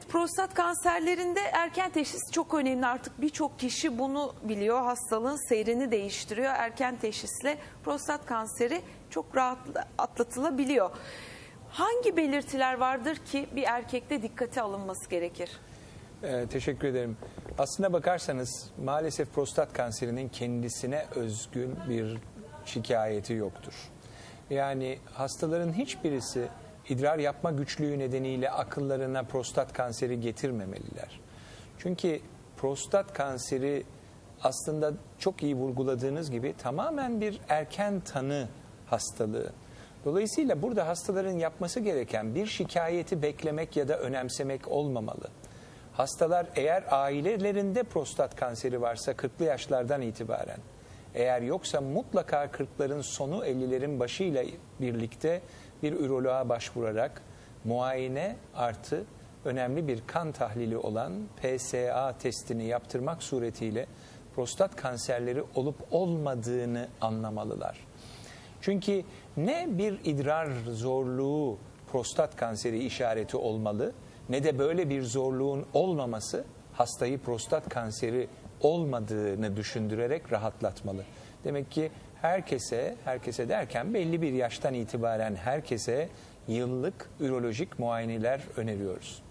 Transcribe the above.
Evet prostat kanserlerinde erken teşhis çok önemli artık birçok kişi bunu biliyor hastalığın seyrini değiştiriyor erken teşhisle prostat kanseri çok rahat atlatılabiliyor. Hangi belirtiler vardır ki bir erkekte dikkate alınması gerekir? Ee, teşekkür ederim. Aslına bakarsanız maalesef prostat kanserinin kendisine özgün bir şikayeti yoktur. Yani hastaların hiçbirisi idrar yapma güçlüğü nedeniyle akıllarına prostat kanseri getirmemeliler. Çünkü prostat kanseri aslında çok iyi vurguladığınız gibi tamamen bir erken tanı hastalığı. Dolayısıyla burada hastaların yapması gereken bir şikayeti beklemek ya da önemsemek olmamalı. Hastalar eğer ailelerinde prostat kanseri varsa 40'lı yaşlardan itibaren, eğer yoksa mutlaka 40'ların sonu 50'lerin başıyla birlikte bir üroloğa başvurarak muayene artı önemli bir kan tahlili olan PSA testini yaptırmak suretiyle prostat kanserleri olup olmadığını anlamalılar. Çünkü ne bir idrar zorluğu prostat kanseri işareti olmalı ne de böyle bir zorluğun olmaması hastayı prostat kanseri olmadığını düşündürerek rahatlatmalı. Demek ki herkese, herkese derken belli bir yaştan itibaren herkese yıllık ürolojik muayeneler öneriyoruz.